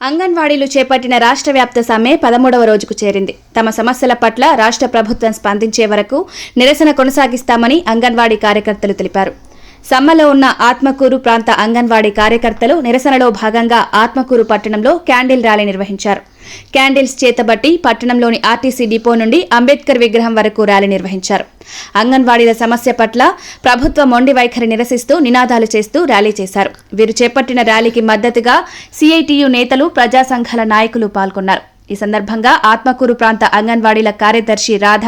అంగన్వాడీలు చేపట్టిన రాష్ట్ర వ్యాప్త సమ్మె పదమూడవ రోజుకు చేరింది. తమ సమస్యల పట్ల రాష్ట్ర ప్రభుత్వం స్పందించే వరకు నిరసన కొనసాగిస్తామని అంగన్వాడీ కార్యకర్తలు తెలిపారు. సమ్మెలో ఉన్న ఆత్మకూరు ప్రాంత అంగన్వాడీ కార్యకర్తలు నిరసనలో భాగంగా ఆత్మకూరు పట్టణంలో క్యాండిల్ ర్యాలీ నిర్వహించారు. క్యాండిల్స్ చేతబట్టి పట్టణంలోని ఆర్టీసీ డిపో నుండి అంబేద్కర్ విగ్రహం వరకు ర్యాలీ నిర్వహించారు. అంగన్వాడీల సమస్య పట్ల ప్రభుత్వ మొండి వైఖరి నిరసిస్తూ నినాదాలు చేస్తూ ర్యాలీ చేశారు. వీరు చేపట్టిన ర్యాలీకి మద్దతుగా సిఐటియు నేతలు ప్రజా సంఘాల నాయకులు పాల్గొన్నారు. ఈ సందర్భంగా ఆత్మకూరు ప్రాంత అంగన్వాడీల కార్యదర్శి రాధ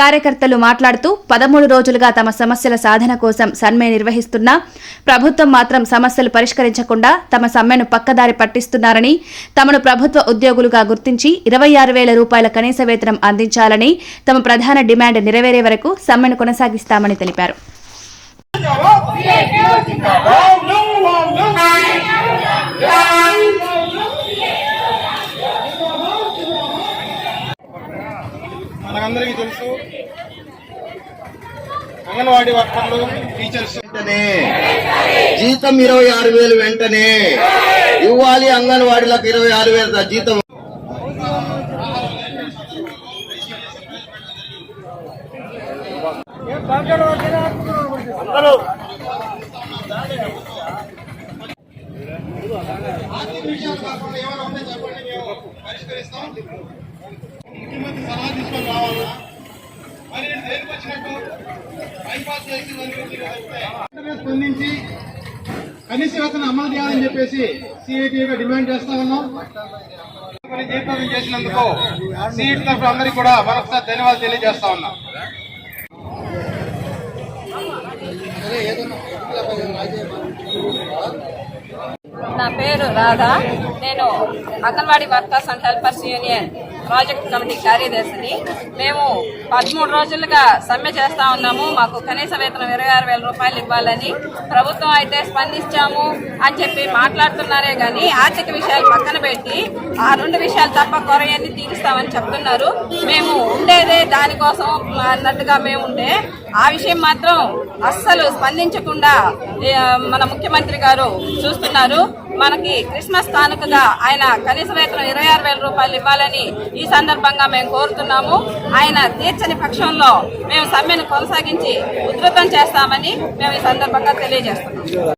కార్యకర్తలు మాట్లాడుతూ పదమూడు రోజులుగా తమ సమస్యల సాధన కోసం సమ్మె నిర్వహిస్తున్నా ప్రభుత్వం మాత్రం సమస్యలు పరిష్కరించకుండా తమ సమ్మెను పక్కదారి పట్టిస్తున్నారని తమను ప్రభుత్వ ఉద్యోగులుగా గుర్తించి ఇరవై ఆరు వేల రూపాయల కనీస వేతనం అందించాలని తమ ప్రధాన డిమాండ్ నెరవేరే వరకు సమ్మెను కొనసాగిస్తామని తెలిపారు. మనందరికీ తెలుసు. అంగన్వాడీ వర్కర్లు టీచర్స్ వెంటనే జీతం ఇరవై ఆరు వేలు వెంటనే ఇవ్వాలి. అంగన్వాడీలకు ఇరవై ఆరు వేల దా- పరిష్కరిస్తాం ముఖ్యమంత్రి సలహా తీసుకొని రావాలా? మరి నేను దేనికి వచ్చినట్టు బైపాస్ చేసి స్పందించి కనీస వేతన అమలు చేయాలని చెప్పేసి సిఐటిగా డిమాండ్ చేస్తా ఉన్నాం. మరి చేసినందుకు సిఐటి తరఫున అందరికీ కూడా మరొకసారి ధన్యవాదాలు తెలియజేస్తా ఉన్నాం. నా పేరు రాధా. నేను anganwadi workers and helpers union project committee కార్యదర్శిని. మేము పదమూడు రోజులుగా సమ్మె చేస్తా ఉన్నాము. మాకు కనీస వేతనం ఇరవై ఆరు వేల రూపాయలు ఇవ్వాలని ప్రభుత్వం అయితే స్పందించాము అని చెప్పి మాట్లాడుతున్నారే కానీ ఆర్థిక విషయాలు పక్కన పెట్టి ఆ రెండు విషయాలు తప్ప కొరయన్ని తీరుస్తామని చెప్తున్నారు. మేము ఉండేదే దానికోసం అన్నట్టుగా మేము ఉండే ఆ విషయం మాత్రం అస్సలు స్పందించకుండా మన ముఖ్యమంత్రి గారు చూస్తున్నారు. మనకి క్రిస్మస్ కానుకగా ఆయన కనీస వేతనం ఇరవై ఆరు వేల రూపాయలు ఇవ్వాలని ఈ సందర్భంగా మేము కోరుతున్నాము. ఆయన తీర్చని పక్షంలో మేము సమ్మెను కొనసాగించి ఉధృతం చేస్తామని మేము ఈ సందర్భంగా తెలియజేస్తున్నాం.